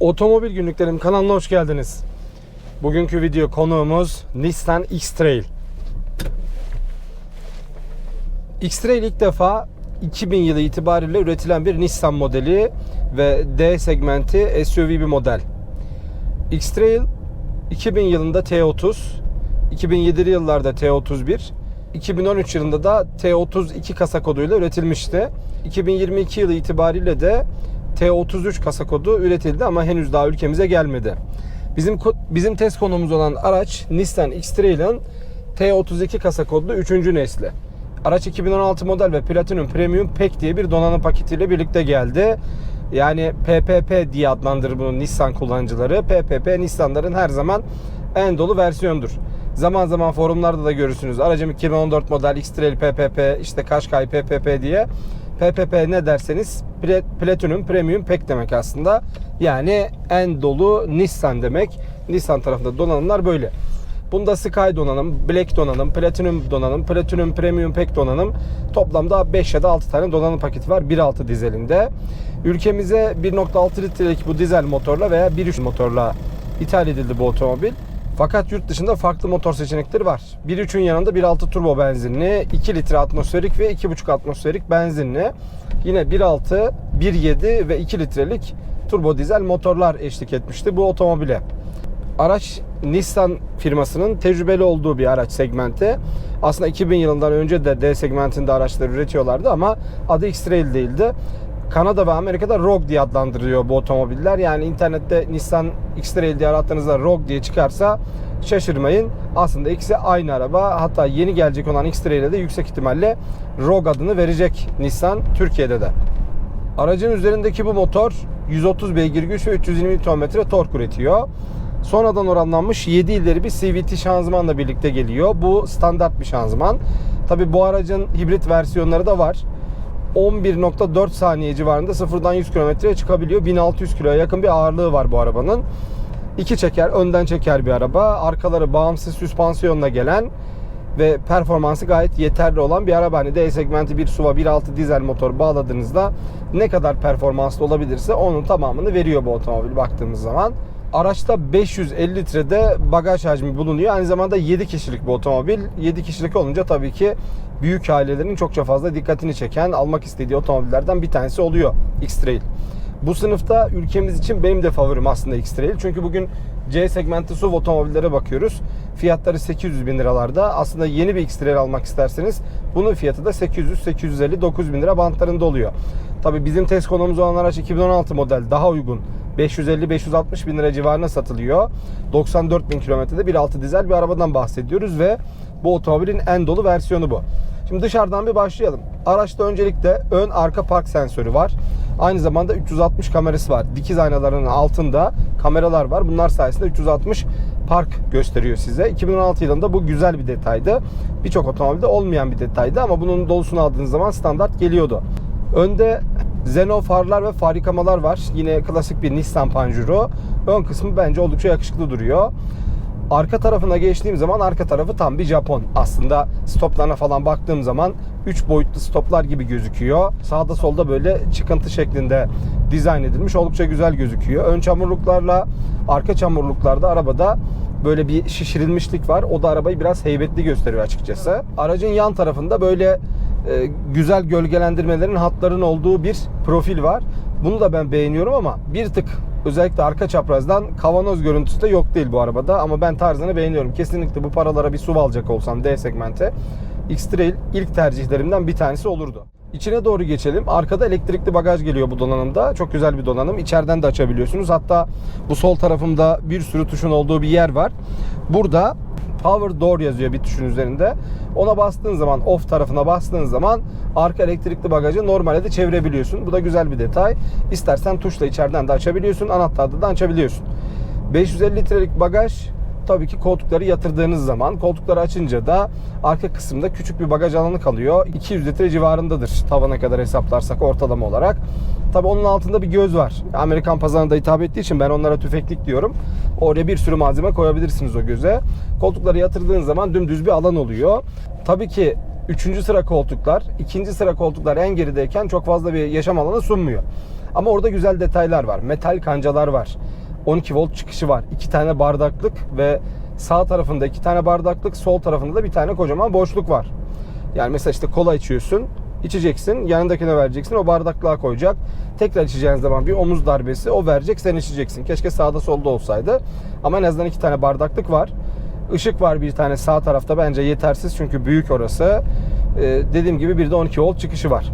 Otomobil Günlüklerim kanalına hoş geldiniz. Bugünkü video konuğumuz Nissan X-Trail. X-Trail ilk defa 2000 yılı itibariyle üretilen bir Nissan modeli ve D segmenti SUV bir model. X-Trail 2000 yılında T30, 2007'li yıllarda T31, 2013 yılında da T32 kasa koduyla üretilmişti. 2022 yılı itibariyle de T33 kasa kodu üretildi ama henüz daha ülkemize gelmedi. Bizim bizim test konumuz olan araç Nissan X-Trail'in T32 kasa kodlu 3. nesli. Araç 2016 model ve Platinum Premium Pack diye bir donanım paketiyle birlikte geldi. Yani PPP diye adlandırır bunu Nissan kullanıcıları. PPP Nissan'ların her zaman en dolu versiyondur. Zaman zaman forumlarda da görürsünüz. Aracım 2014 model X-Trail PPP, işte Qashqai PPP diye. PPP ne derseniz Pla- Platinum Premium Pack demek aslında. Yani en dolu Nissan demek. Nissan tarafında donanımlar böyle. Bunda Sky donanım, Black donanım, Platinum donanım, Platinum Premium Pack donanım. Toplamda 5 ya da 6 tane donanım paketi var 1.6 dizelinde. Ülkemize 1.6 litrelik bu dizel motorla veya 1.3 motorla ithal edildi bu otomobil. Fakat yurt dışında farklı motor seçenekleri var. 1.3'ün yanında 1.6 turbo benzinli, 2 litre atmosferik ve 2.5 atmosferik benzinli. Yine 1.6, 1.7 ve 2 litrelik turbo dizel motorlar eşlik etmişti bu otomobile. Araç Nissan firmasının tecrübeli olduğu bir araç segmenti. Aslında 2000 yılından önce de D segmentinde araçlar üretiyorlardı ama adı X-Trail değildi. Kanada ve Amerika'da Rogue diye adlandırılıyor bu otomobiller. Yani internette Nissan X-Trail diye arattığınızda Rogue diye çıkarsa şaşırmayın. Aslında ikisi aynı araba. Hatta yeni gelecek olan X-Trail'e de yüksek ihtimalle Rogue adını verecek Nissan Türkiye'de de. Aracın üzerindeki bu motor 130 beygir güç ve 320 Nm tork üretiyor. Sonradan oranlanmış 7 ileri bir CVT şanzımanla birlikte geliyor. Bu standart bir şanzıman. Tabi bu aracın hibrit versiyonları da var. 11.4 saniye civarında sıfırdan 100 kilometreye çıkabiliyor. 1600 kiloya yakın bir ağırlığı var bu arabanın. İki çeker, önden çeker bir araba. Arkaları bağımsız süspansiyonla gelen ve performansı gayet yeterli olan bir araba. Hani D segmenti bir SUV'a 1.6 dizel motor bağladığınızda ne kadar performanslı olabilirse onun tamamını veriyor bu otomobil baktığımız zaman. Araçta 550 litrede bagaj hacmi bulunuyor. Aynı zamanda 7 kişilik bu otomobil. 7 kişilik olunca tabii ki büyük ailelerin çokça fazla dikkatini çeken, almak istediği otomobillerden bir tanesi oluyor X-Trail. Bu sınıfta ülkemiz için benim de favorim aslında X-Trail. Çünkü bugün C segmenti SUV otomobillere bakıyoruz. Fiyatları 800 bin liralarda. Aslında yeni bir X-Trail almak isterseniz bunun fiyatı da 800, 850, 9 bin lira bantlarında oluyor. Tabii bizim test konumuz olan araç 2016 model daha uygun. 550-560 bin lira civarına satılıyor. 94 bin kilometrede 1.6 dizel bir arabadan bahsediyoruz ve bu otomobilin en dolu versiyonu bu. Şimdi dışarıdan bir başlayalım. Araçta öncelikle ön arka park sensörü var. Aynı zamanda 360 kamerası var. Dikiz aynalarının altında kameralar var. Bunlar sayesinde 360 park gösteriyor size. 2016 yılında bu güzel bir detaydı. Birçok otomobilde olmayan bir detaydı ama bunun dolusunu aldığınız zaman standart geliyordu. Önde Xeno farlar ve far yıkamalar var. Yine klasik bir Nissan Panjuro. Ön kısmı bence oldukça yakışıklı duruyor. Arka tarafına geçtiğim zaman arka tarafı tam bir Japon. Aslında stoplarına falan baktığım zaman 3 boyutlu stoplar gibi gözüküyor. Sağda solda böyle çıkıntı şeklinde dizayn edilmiş. Oldukça güzel gözüküyor. Ön çamurluklarla arka çamurluklarda arabada böyle bir şişirilmişlik var. O da arabayı biraz heybetli gösteriyor açıkçası. Aracın yan tarafında böyle e, güzel gölgelendirmelerin hatların olduğu bir profil var. Bunu da ben beğeniyorum ama bir tık özellikle arka çaprazdan kavanoz görüntüsü de yok değil bu arabada ama ben tarzını beğeniyorum. Kesinlikle bu paralara bir SUV alacak olsam D segmente X-Trail ilk tercihlerimden bir tanesi olurdu. İçine doğru geçelim. Arkada elektrikli bagaj geliyor bu donanımda. Çok güzel bir donanım. İçeriden de açabiliyorsunuz. Hatta bu sol tarafımda bir sürü tuşun olduğu bir yer var. Burada Power Door yazıyor bir tuşun üzerinde. Ona bastığın zaman off tarafına bastığın zaman arka elektrikli bagajı normale de çevirebiliyorsun. Bu da güzel bir detay. İstersen tuşla içeriden de açabiliyorsun. Anahtarda da açabiliyorsun. 550 litrelik bagaj tabii ki koltukları yatırdığınız zaman koltukları açınca da arka kısımda küçük bir bagaj alanı kalıyor. 200 litre civarındadır tavana kadar hesaplarsak ortalama olarak. Tabii onun altında bir göz var. Amerikan pazarına da hitap ettiği için ben onlara tüfeklik diyorum. Oraya bir sürü malzeme koyabilirsiniz o göze. Koltukları yatırdığın zaman dümdüz bir alan oluyor. Tabii ki üçüncü sıra koltuklar, ikinci sıra koltuklar en gerideyken çok fazla bir yaşam alanı sunmuyor. Ama orada güzel detaylar var. Metal kancalar var. 12 volt çıkışı var. İki tane bardaklık ve sağ tarafında iki tane bardaklık, sol tarafında da bir tane kocaman boşluk var. Yani mesela işte kola içiyorsun, içeceksin, yanındakine vereceksin, o bardaklığa koyacak. Tekrar içeceğin zaman bir omuz darbesi o verecek, sen içeceksin. Keşke sağda solda olsaydı. Ama en azından iki tane bardaklık var. Işık var bir tane sağ tarafta bence yetersiz çünkü büyük orası. Ee, dediğim gibi bir de 12 volt çıkışı var.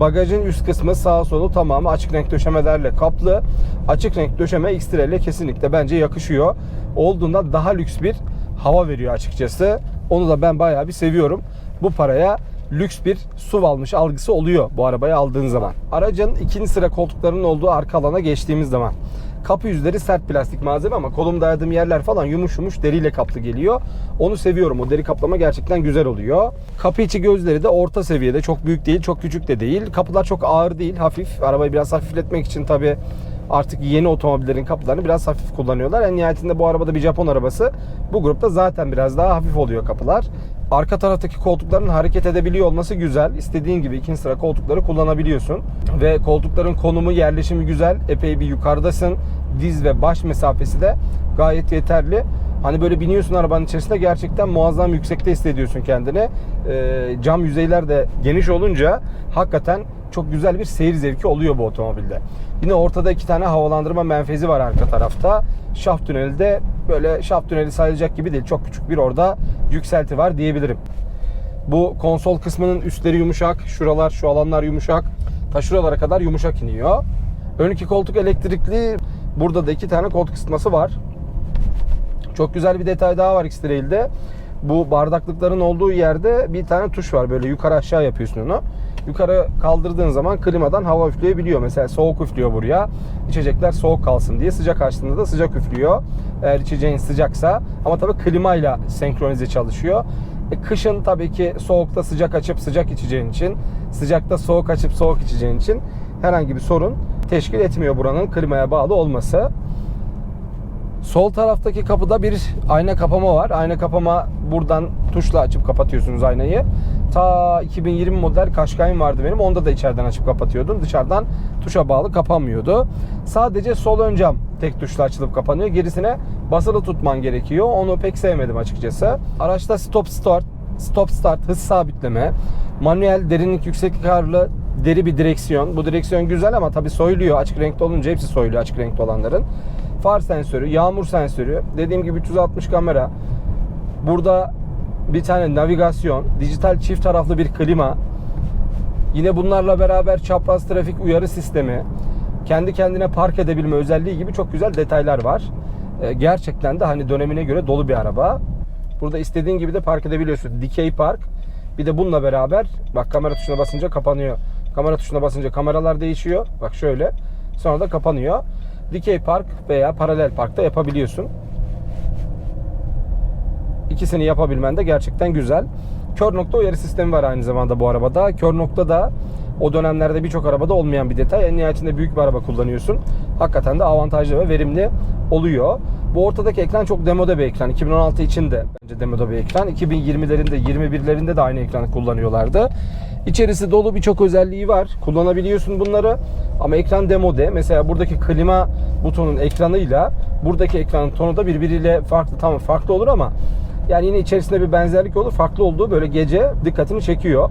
Bagajın üst kısmı sağ solu tamamı açık renk döşemelerle kaplı. Açık renk döşeme X-Trail ile kesinlikle bence yakışıyor. Olduğunda daha lüks bir hava veriyor açıkçası. Onu da ben bayağı bir seviyorum. Bu paraya lüks bir SUV almış algısı oluyor bu arabayı aldığın zaman. Aracın ikinci sıra koltuklarının olduğu arka alana geçtiğimiz zaman. Kapı yüzleri sert plastik malzeme ama kolum dayadığım yerler falan yumuş yumuş deriyle kaplı geliyor. Onu seviyorum. O deri kaplama gerçekten güzel oluyor. Kapı içi gözleri de orta seviyede. Çok büyük değil, çok küçük de değil. Kapılar çok ağır değil, hafif. Arabayı biraz hafifletmek için tabi artık yeni otomobillerin kapılarını biraz hafif kullanıyorlar. En nihayetinde bu arabada bir Japon arabası. Bu grupta zaten biraz daha hafif oluyor kapılar. Arka taraftaki koltukların hareket edebiliyor olması güzel. İstediğin gibi ikinci sıra koltukları kullanabiliyorsun. Ve koltukların konumu, yerleşimi güzel. Epey bir yukarıdasın. Diz ve baş mesafesi de gayet yeterli. Hani böyle biniyorsun arabanın içerisinde gerçekten muazzam yüksekte hissediyorsun kendini. Ee, cam yüzeyler de geniş olunca hakikaten çok güzel bir seyir zevki oluyor bu otomobilde. Yine ortada iki tane havalandırma menfezi var arka tarafta. Şaft tüneli de böyle şaft tüneli sayılacak gibi değil. Çok küçük bir orada yükselti var diyebilirim. Bu konsol kısmının üstleri yumuşak. Şuralar, şu alanlar yumuşak. Ta şuralara kadar yumuşak iniyor. Ön iki koltuk elektrikli. Burada da iki tane koltuk ısıtması var. Çok güzel bir detay daha var X-Trail'de. Bu bardaklıkların olduğu yerde bir tane tuş var. Böyle yukarı aşağı yapıyorsun onu. Yukarı kaldırdığın zaman klimadan hava üfleyebiliyor. Mesela soğuk üflüyor buraya. İçecekler soğuk kalsın diye. Sıcak açtığında da sıcak üflüyor. Eğer içeceğin sıcaksa. Ama tabii klimayla senkronize çalışıyor. E, kışın tabii ki soğukta sıcak açıp sıcak içeceğin için, sıcakta soğuk açıp soğuk içeceğin için herhangi bir sorun teşkil etmiyor buranın klimaya bağlı olması. Sol taraftaki kapıda bir ayna kapama var. Ayna kapama buradan tuşla açıp kapatıyorsunuz aynayı. Ta 2020 model Qashqai'm vardı benim. Onda da içeriden açıp kapatıyordum. Dışarıdan tuşa bağlı kapanmıyordu. Sadece sol ön cam tek tuşla açılıp kapanıyor. Gerisine basılı tutman gerekiyor. Onu pek sevmedim açıkçası. Araçta stop start, stop start, hız sabitleme, manuel derinlik yükseklik ayarlı deri bir direksiyon. Bu direksiyon güzel ama tabii soyuluyor. Açık renkli olunca hepsi soyuluyor açık renkli olanların. Far sensörü, yağmur sensörü, dediğim gibi 360 kamera. Burada bir tane navigasyon, dijital çift taraflı bir klima. Yine bunlarla beraber çapraz trafik uyarı sistemi, kendi kendine park edebilme özelliği gibi çok güzel detaylar var. Ee, Gerçekten de hani dönemine göre dolu bir araba. Burada istediğin gibi de park edebiliyorsun. Dikey park. Bir de bununla beraber bak kamera tuşuna basınca kapanıyor. Kamera tuşuna basınca kameralar değişiyor. Bak şöyle. Sonra da kapanıyor. Dikey park veya paralel park da yapabiliyorsun. İkisini yapabilmen de gerçekten güzel. Kör nokta uyarı sistemi var aynı zamanda bu arabada. Kör nokta da o dönemlerde birçok arabada olmayan bir detay. En nihayetinde büyük bir araba kullanıyorsun. Hakikaten de avantajlı ve verimli oluyor. Bu ortadaki ekran çok demode bir ekran. 2016 için de bence demode bir ekran. 2020'lerinde, 21'lerinde de aynı ekranı kullanıyorlardı. İçerisi dolu birçok özelliği var. Kullanabiliyorsun bunları. Ama ekran demode. Mesela buradaki klima butonun ekranıyla buradaki ekranın tonu da birbiriyle farklı. Tamam farklı olur ama yani yine içerisinde bir benzerlik olur. Farklı olduğu böyle gece dikkatini çekiyor.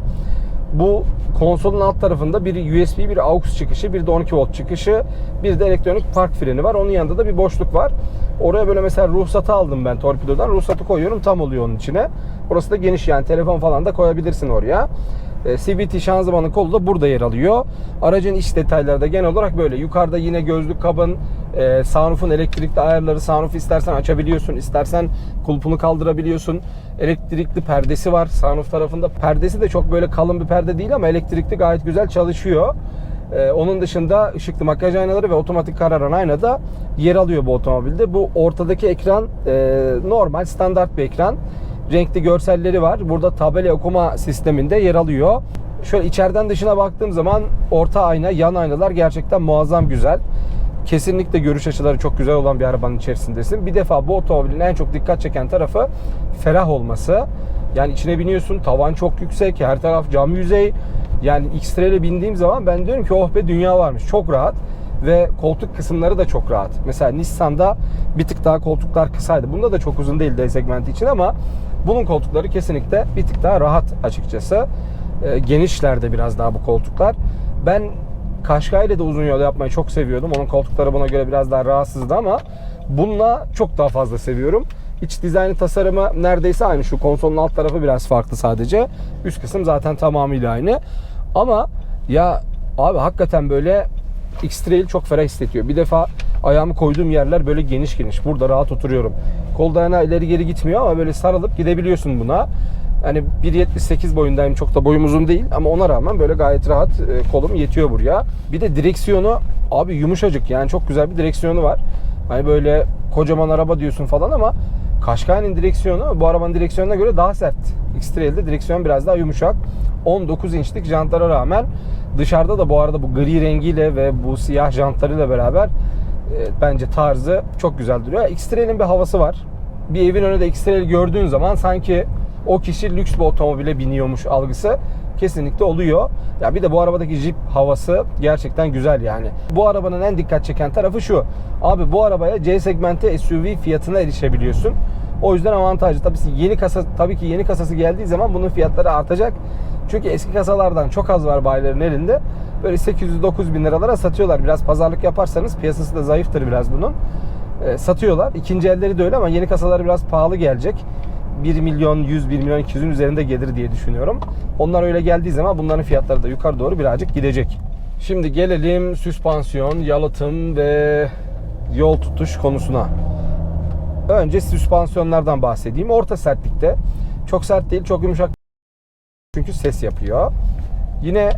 Bu konsolun alt tarafında bir USB, bir AUX çıkışı, bir de 12 volt çıkışı, bir de elektronik park freni var. Onun yanında da bir boşluk var. Oraya böyle mesela ruhsatı aldım ben torpidodan. Ruhsatı koyuyorum tam oluyor onun içine. Burası da geniş yani telefon falan da koyabilirsin oraya. E, CVT şanzımanın kolu da burada yer alıyor. Aracın iç detayları da genel olarak böyle. Yukarıda yine gözlük kabın, e, sunroof'un elektrikli ayarları. Sunroof istersen açabiliyorsun, istersen kulpunu kaldırabiliyorsun. Elektrikli perdesi var sunroof tarafında. Perdesi de çok böyle kalın bir perde değil ama elektrikli gayet güzel çalışıyor. Ee, onun dışında ışıklı makyaj aynaları ve otomatik kararan ayna da yer alıyor bu otomobilde. Bu ortadaki ekran e, normal standart bir ekran. Renkli görselleri var. Burada tabela okuma sisteminde yer alıyor. Şöyle içeriden dışına baktığım zaman orta ayna, yan aynalar gerçekten muazzam güzel. Kesinlikle görüş açıları çok güzel olan bir arabanın içerisindesin. Bir defa bu otomobilin en çok dikkat çeken tarafı ferah olması. Yani içine biniyorsun, tavan çok yüksek, her taraf cam yüzey. Yani X-Trail'e bindiğim zaman ben diyorum ki oh be dünya varmış. Çok rahat ve koltuk kısımları da çok rahat. Mesela Nissan'da bir tık daha koltuklar kısaydı. Bunda da çok uzun değil D segmenti için ama bunun koltukları kesinlikle bir tık daha rahat açıkçası. E, genişler de biraz daha bu koltuklar. Ben Kaşkay ile de uzun yol yapmayı çok seviyordum. Onun koltukları buna göre biraz daha rahatsızdı ama bununla çok daha fazla seviyorum. İç dizaynı tasarımı neredeyse aynı. Şu konsolun alt tarafı biraz farklı sadece. Üst kısım zaten tamamıyla aynı. Ama ya abi hakikaten böyle X-Trail çok ferah hissettiriyor. Bir defa ayağımı koyduğum yerler böyle geniş geniş. Burada rahat oturuyorum. Kol dayanağı ileri geri gitmiyor ama böyle sarılıp gidebiliyorsun buna. Hani 1.78 boyundayım. Çok da boyum uzun değil ama ona rağmen böyle gayet rahat e, kolum yetiyor buraya. Bir de direksiyonu abi yumuşacık yani çok güzel bir direksiyonu var. Hani böyle kocaman araba diyorsun falan ama Kaşkay'ın direksiyonu bu arabanın direksiyonuna göre daha sert. X-Trail'de direksiyon biraz daha yumuşak. 19 inçlik jantlara rağmen dışarıda da bu arada bu gri rengiyle ve bu siyah jantlarıyla beraber bence tarzı çok güzel duruyor. X-Trail'in bir havası var. Bir evin önünde X-Trail gördüğün zaman sanki o kişi lüks bir otomobile biniyormuş algısı kesinlikle oluyor. Ya bir de bu arabadaki Jeep havası gerçekten güzel yani. Bu arabanın en dikkat çeken tarafı şu. Abi bu arabaya C segmenti SUV fiyatına erişebiliyorsun. O yüzden avantajlı. Tabii ki yeni kasa tabii ki yeni kasası geldiği zaman bunun fiyatları artacak. Çünkü eski kasalardan çok az var bayilerin elinde. Böyle 800-9 bin liralara satıyorlar. Biraz pazarlık yaparsanız piyasası da zayıftır biraz bunun. E, satıyorlar. İkinci elleri de öyle ama yeni kasaları biraz pahalı gelecek. 1 milyon 100, 1 milyon 200'ün üzerinde gelir diye düşünüyorum. Onlar öyle geldiği zaman bunların fiyatları da yukarı doğru birazcık gidecek. Şimdi gelelim süspansiyon, yalıtım ve yol tutuş konusuna. Önce süspansiyonlardan bahsedeyim. Orta sertlikte. Çok sert değil, çok yumuşak çünkü ses yapıyor. Yine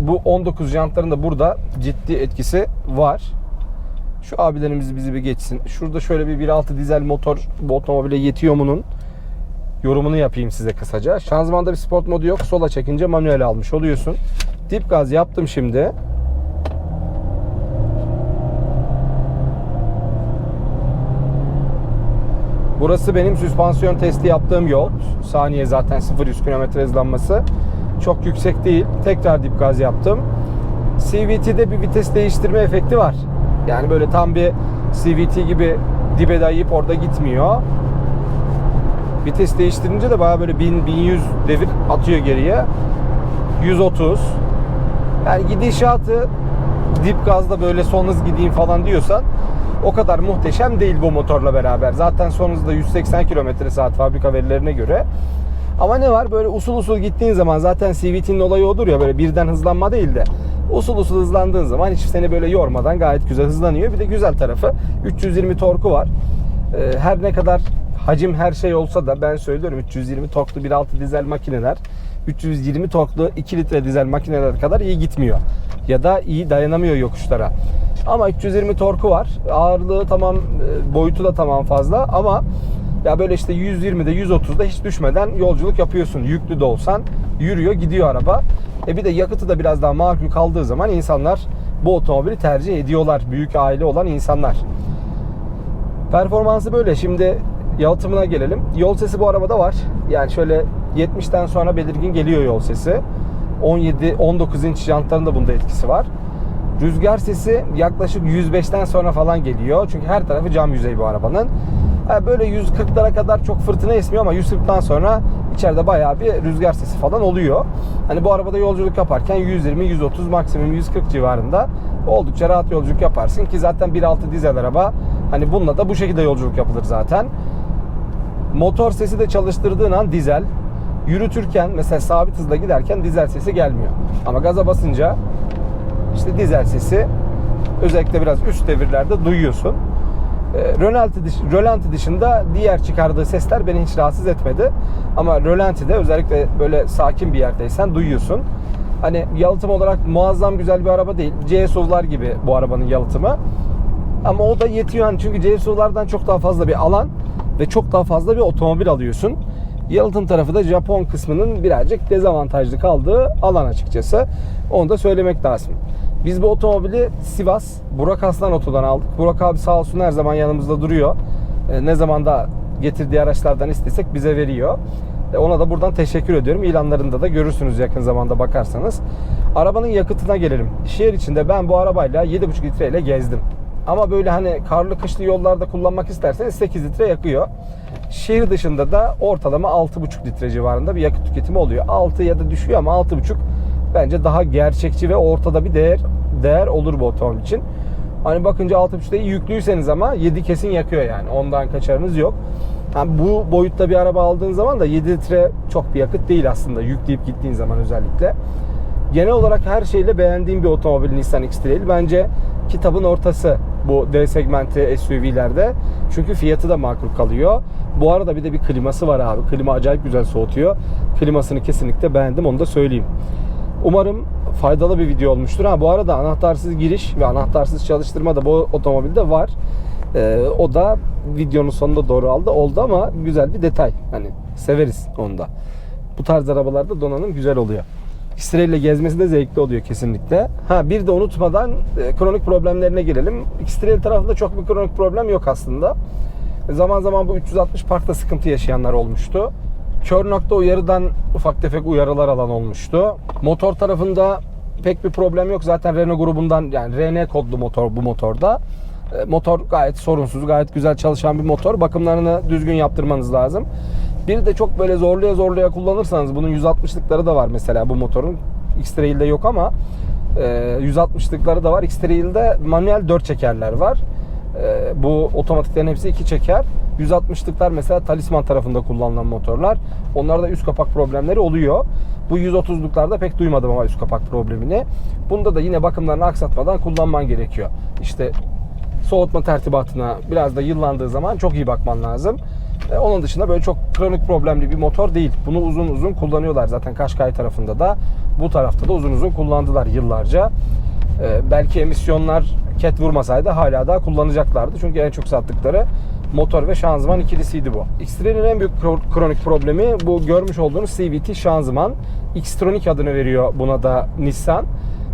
bu 19 jantların da burada ciddi etkisi var. Şu abilerimiz bizi bir geçsin. Şurada şöyle bir 1.6 dizel motor bu otomobile yetiyor mu'nun yorumunu yapayım size kısaca. Şanzımanda bir sport modu yok. Sola çekince manuel almış oluyorsun. Dip gaz yaptım şimdi. Burası benim süspansiyon testi yaptığım yol. Saniye zaten 0-100 km hızlanması. Çok yüksek değil. Tekrar dip gaz yaptım. CVT'de bir vites değiştirme efekti var. Yani böyle tam bir CVT gibi dibe dayayıp orada gitmiyor. Vites değiştirince de baya böyle 1000-1100 devir atıyor geriye. 130. Yani gidişatı dip gazda böyle son hız gideyim falan diyorsan o kadar muhteşem değil bu motorla beraber. Zaten son hızda 180 km saat fabrika verilerine göre. Ama ne var böyle usul usul gittiğin zaman zaten CVT'nin olayı odur ya böyle birden hızlanma değil de usul usul hızlandığın zaman hiç seni böyle yormadan gayet güzel hızlanıyor. Bir de güzel tarafı 320 torku var. Ee, Her ne kadar hacim her şey olsa da ben söylüyorum 320 torklu 1.6 dizel makineler 320 torklu 2 litre dizel makineler kadar iyi gitmiyor. Ya da iyi dayanamıyor yokuşlara. Ama 320 torku var. Ağırlığı tamam, e, boyutu da tamam fazla ama ya böyle işte 120'de 130'da hiç düşmeden yolculuk yapıyorsun. Yüklü de olsan yürüyor gidiyor araba. E bir de yakıtı da biraz daha makul kaldığı zaman insanlar bu otomobili tercih ediyorlar. Büyük aile olan insanlar. Performansı böyle. Şimdi yalıtımına gelelim. Yol sesi bu arabada var. Yani şöyle 70'ten sonra belirgin geliyor yol sesi. 17 19 inç jantların da bunda etkisi var. Rüzgar sesi yaklaşık 105'ten sonra falan geliyor. Çünkü her tarafı cam yüzey bu arabanın. Böyle 140'lara kadar çok fırtına esmiyor ama 140'tan sonra içeride bayağı bir rüzgar sesi falan oluyor. Hani bu arabada yolculuk yaparken 120, 130 maksimum 140 civarında oldukça rahat yolculuk yaparsın ki zaten 1.6 dizel araba hani bununla da bu şekilde yolculuk yapılır zaten. Motor sesi de çalıştırdığın an dizel. Yürütürken mesela sabit hızla giderken dizel sesi gelmiyor. Ama gaza basınca işte dizel sesi özellikle biraz üst devirlerde duyuyorsun. E, rölanti, dış, rölanti dışında diğer çıkardığı sesler beni hiç rahatsız etmedi. Ama rölantide özellikle böyle sakin bir yerdeysen duyuyorsun. Hani yalıtım olarak muazzam güzel bir araba değil. CSU'lar gibi bu arabanın yalıtımı. Ama o da yetiyor hani çünkü CSU'lardan çok daha fazla bir alan ve çok daha fazla bir otomobil alıyorsun. Yalıtım tarafı da Japon kısmının birazcık dezavantajlı kaldığı alan açıkçası. Onu da söylemek lazım. Biz bu otomobili Sivas Burak Aslan Oto'dan aldık. Burak abi sağ olsun her zaman yanımızda duruyor. E, Ne zaman da getirdiği araçlardan istesek bize veriyor. E, Ona da buradan teşekkür ediyorum. İlanlarında da görürsünüz yakın zamanda bakarsanız. Arabanın yakıtına gelelim. Şehir içinde ben bu arabayla 7,5 litreyle gezdim. Ama böyle hani karlı kışlı yollarda kullanmak isterseniz 8 litre yakıyor. Şehir dışında da ortalama 6,5 litre civarında bir yakıt tüketimi oluyor. 6 ya da düşüyor ama 6,5 bence daha gerçekçi ve ortada bir değer değer olur bu otomobil için. Hani bakınca 6.5'da yüklüyseniz ama 7 kesin yakıyor yani. Ondan kaçarınız yok. Yani bu boyutta bir araba aldığın zaman da 7 litre çok bir yakıt değil aslında. Yükleyip gittiğin zaman özellikle. Genel olarak her şeyle beğendiğim bir otomobil Nissan X-Trail. Bence kitabın ortası bu D segmenti SUV'lerde. Çünkü fiyatı da makul kalıyor. Bu arada bir de bir kliması var abi. Klima acayip güzel soğutuyor. Klimasını kesinlikle beğendim onu da söyleyeyim. Umarım faydalı bir video olmuştur. Ha bu arada anahtarsız giriş ve anahtarsız çalıştırma da bu otomobilde var. Ee, o da videonun sonunda doğru aldı oldu ama güzel bir detay. Hani severiz onu da. Bu tarz arabalarda donanım güzel oluyor. İle gezmesi de zevkli oluyor kesinlikle. Ha bir de unutmadan e, kronik problemlerine gelelim. X-Trail tarafında çok bir kronik problem yok aslında. Zaman zaman bu 360 parkta sıkıntı yaşayanlar olmuştu. Kör nokta uyarıdan ufak tefek uyarılar alan olmuştu. Motor tarafında pek bir problem yok. Zaten Renault grubundan yani RN kodlu motor bu motorda. E, Motor gayet sorunsuz, gayet güzel çalışan bir motor. Bakımlarını düzgün yaptırmanız lazım. Bir de çok böyle zorluya zorluya kullanırsanız bunun 160'lıkları da var mesela bu motorun. X-Trail'de yok ama e, 160'lıkları da var. X-Trail'de manuel 4 çekerler var. E, bu otomatiklerin hepsi 2 çeker. 160'lıklar mesela Talisman tarafında kullanılan motorlar. Onlarda üst kapak problemleri oluyor. Bu 130'luklarda pek duymadım ama üst kapak problemini. Bunda da yine bakımlarını aksatmadan kullanman gerekiyor. İşte soğutma tertibatına biraz da yıllandığı zaman çok iyi bakman lazım. E, Onun dışında böyle çok kronik problemli bir motor değil. Bunu uzun uzun kullanıyorlar zaten Kaşkay tarafında da. Bu tarafta da uzun uzun kullandılar yıllarca. E, belki emisyonlar ket vurmasaydı hala daha kullanacaklardı. Çünkü en çok sattıkları motor ve şanzıman ikilisiydi bu. X-Trail'in en büyük kro- kronik problemi bu görmüş olduğunuz CVT şanzıman. X-Tronic adını veriyor buna da Nissan.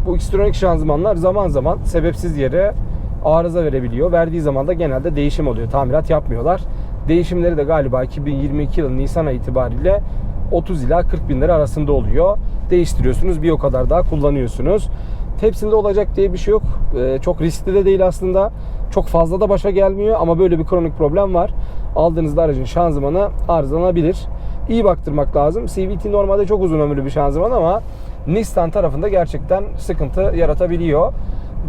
Bu X-Tronic şanzımanlar zaman zaman sebepsiz yere arıza verebiliyor. Verdiği zaman da genelde değişim oluyor. Tamirat yapmıyorlar. Değişimleri de galiba 2022 yılı Nisan itibariyle 30 ila 40 bin lira arasında oluyor. Değiştiriyorsunuz bir o kadar daha kullanıyorsunuz. Hepsinde olacak diye bir şey yok. Ee, çok riskli de değil aslında. Çok fazla da başa gelmiyor ama böyle bir kronik problem var. Aldığınızda aracın şanzımanı arızalanabilir. İyi baktırmak lazım. CVT normalde çok uzun ömürlü bir şanzıman ama Nissan tarafında gerçekten sıkıntı yaratabiliyor.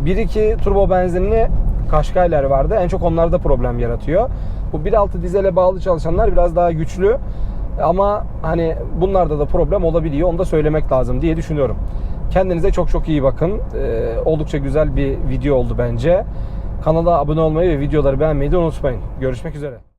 1.2 turbo benzinli Kaşkaylar vardı. En çok onlarda problem yaratıyor. Bu 1.6 dizele bağlı çalışanlar biraz daha güçlü. Ama hani bunlarda da problem olabiliyor. Onu da söylemek lazım diye düşünüyorum. Kendinize çok çok iyi bakın. Ee, oldukça güzel bir video oldu bence. Kanala abone olmayı ve videoları beğenmeyi de unutmayın. Görüşmek üzere.